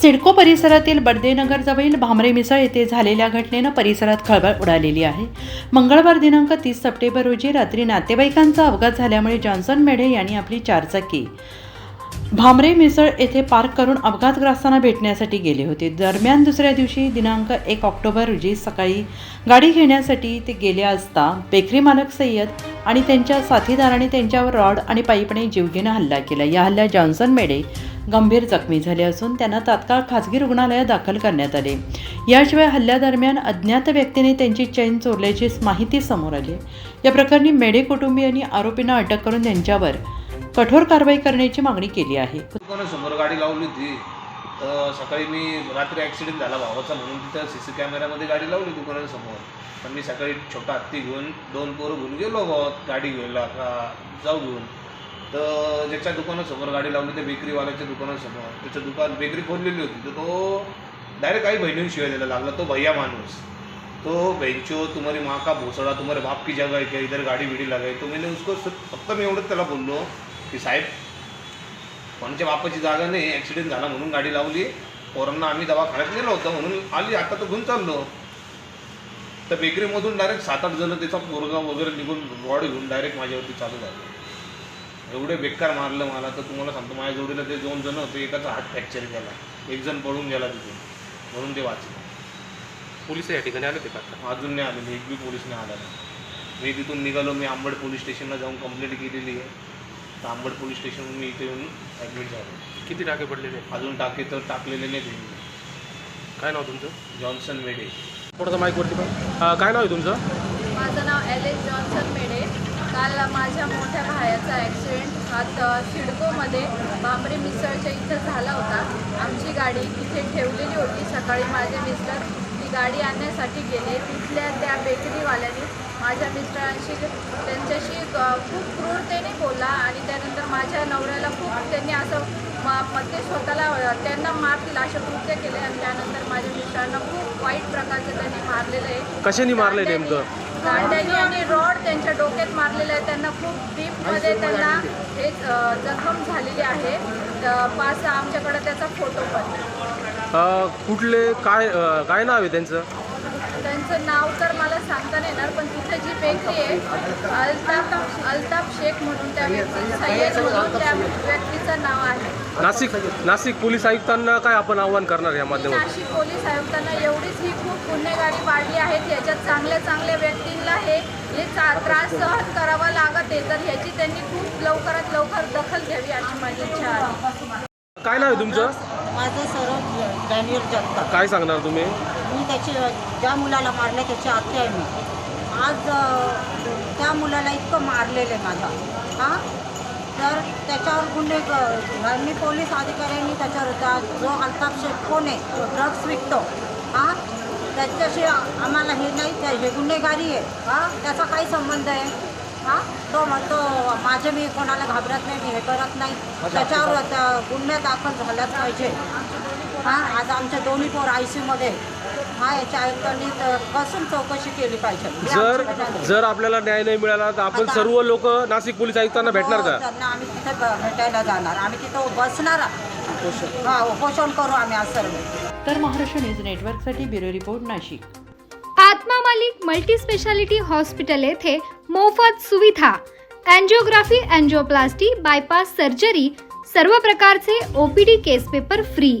सिडको परिसरातील बडदेनगरजवळील भामरे मिसळ येथे झालेल्या घटनेनं परिसरात खळबळ उडालेली आहे. मंगळवार दिनांक तीस सप्टेंबर रोजी रात्री नातेवाईकांचा अपघात झाल्यामुळे जॉन्सन मेढे यांनी आपली चारचाकी भामरे मिसळ येथे पार्क करून अपघातग्रस्तांना भेटण्यासाठी गेले होते. दरम्यान दुसऱ्या दिवशी दिनांक एक ऑक्टोबर रोजी सकाळी गाडी घेण्यासाठी ते गेले असता बेकरी मालक सय्यद आणि त्यांच्या साथीदाराने त्यांच्यावर रॉड आणि पाईपने जीवघेणा हल्ला केला. या हल्ल्यात जॉन्सन मेडे गंभीर जखमी झाले असून त्यांना तात्काळ खाजगी रुग्णालयात दाखल करण्यात आले. याशिवाय हल्ल्यादरम्यान अज्ञात व्यक्तीने त्यांची चैन चोरल्याची माहिती समोर आली. या प्रकरणी मेडे कुटुंबियांनी आरोपींना अटक करून त्यांच्यावर कठोर कारवाई करण्याची मागणी केली आहे. समोर गाडी लावली होती. तर सकाळी मी रात्री ॲक्सिडेंट झाला भावाचा म्हणून तिथं सी सी कॅमेऱ्यामध्ये गाडी लावली दुकानासमोर पण मी सकाळी छोटा हत्ती घेऊन दोन पोरं घेऊन गेलो भावात. गाडी घेऊन जाऊ घेऊन. तर ज्याच्या दुकानासमोर गाडी लावली त्या बेकरीवाल्याच्या दुकानासमोर. त्याचं दुकान बेकरी खोललेली होती. तर तो डायरेक्ट काही बहिणीने शिवाय द्यायला लागला. तो भैया माणूस. तो बेंचो तुम्हारी माँ का भोसड़ा तुम्हारे बाप की जगह है क्या? इधर गाड़ी बिड़ी लगाई. तो मैंने उसको फक्त मी एवढंच त्याला बोललो. की साहेब. कोणाच्या बापाची जागा नाही ॲक्सिडेंट झाला म्हणून गाडी लावली. पोरांना आम्ही दवाखान्यात नेलो होतो म्हणून आली. आता तो घेऊन चाललो. तर बेकरीमधून डायरेक्ट सात आठ जण त्याचा पोरगा वगैरे निघून रॉड घेऊन डायरेक्ट माझ्यावरती चालू झालं. एवढे बेकार मारलं मला. तर तुम्हाला सांगतो माझ्या जोडीला ते दोन जण होते. एकाचा हात फ्रॅक्चर केला एक जण पळून गेला तिथून. म्हणून ते वाचलं. पोलीस या ठिकाणी आले होते का? अजून नाही आलेले एक बी पोलीस नाही आला. नाही मी तिथून निघालो. मी आंबड पोलीस स्टेशनला जाऊन कंप्लेंट केलेली आहे. तर आंबड पोलीस स्टेशनहून मी इथे येऊन ॲडमिट झालो. किती टाके पडलेले? अजून टाके तर टाकलेले नाही त्यांनी काय नाव तुमचं? जॉन्सन मेडे थोडंसं माईकवरती पण? अं, काय नाव आहे तुमचं? माझं नाव एल एस जॉन्सन मेडे काल माझ्या मोठ्या भायाचा ॲक्सिडेंट हा सिडकोमध्ये बांबरे मिसळच्या इथं झाला होता. आमची गाडी तिथे ठेवलेली होती. सकाळी माझे मिस्टर ती गाडी आणण्यासाठी गेले. तिथल्या त्या बेकरीवाल्याने माझ्या मिस्टरांशी त्यांच्याशी खूप क्रूरतेने बोलला आणि त्यानंतर माझ्या नवऱ्याला खूप त्यांनी असं म ते स्वतःला त्यांना मारतील असे कृत्य केले आणि त्यानंतर माझ्या मिस्टरांना खूप वाईट प्रकारचं त्यांनी मारलेलं आहे. कशाने मारले नेमकं? दांड्याने आणि रॉड त्यांच्या डोक्यात मारलेले आहे. त्यांना खूप डीपमध्ये त्यांना हे जखम झालेली आहे. पाच आमच्याकडे त्याचा फोटो पण. कुठले काय काय नाव आहे त्यांचं? त्यांचं नाव तर मला सांगता नाही येणार पण तिथे जी बेकरी आहे अल्ताफ अल्ताफ शेख म्हणून त्या व्यक्ती सय्यद म्हणून त्या व्यक्तीचं नाव आहे. नाशिक नाशिक पोलीस आयुक्तांना काय आपण आव्हान करणार या माध्यमातून? नाशिक पोलीस आयुक्तांना एवढीच ही खूप गुन्हेगारी वाढली आहे याच्यात चांगल्या चांगल्या व्यक्तींना हे हे चा- त्रास सहन करावा लागत आहे. तर ह्याची त्यांनी खूप लवकरात लवकर दखल घ्यावी अशी माझी इच्छा आहे. काय नाव आहे तुमचं? माझं सरळ डॅनियल जगताप. काय सांगणार तुम्ही? आणि त्याचे ज्या मुलाला मारलं त्याची आत्या आहे मी. आज त्या मुलाला इतकं मारलेलं आहे माझा हां? तर त्याच्यावर गुन्हे मी पोलीस अधिकाऱ्यांनी त्याच्यावर त्या जो अल्ताफ शेख कोण आहे तो ड्रग्स विकतो. हां? त्याच्याशी आम्हाला हे नाही त्या हे गुन्हेगारी आहे. हां? त्याचा काही संबंध आहे? हां? तो म्हणतो माझे मी कोणाला घाबरत नाही मी हे करत नाही. त्याच्यावर त्या गुन्हे दाखल झाल्याच पाहिजे. हां? आज आमच्या दोन्ही पोर आय सीमध्ये हा याच्या आयुक्तांनी तर कसून चौकशी केली पाहिजे? जर जर आपल्याला न्याय नाही मिळाला तर आपण सर्व लोक नाशिक पोलीस आयुक्तांना भेटणार हो, का? त्यांना आम्ही तिथे ब- भेटायला जाणार. आम्ही तिथं बसणार हा उपोषण करू आम्ही आज सर्व तर महाराष्ट्र न्यूज नेटवर्कसाठी bureau report Nashik. Atma Malik multi speciality hospital येथे मोफत सुविधा. अँजिओग्राफी अँजिओप्लास्टी बायपास सर्जरी सर्व प्रकारचे OPD case paper free.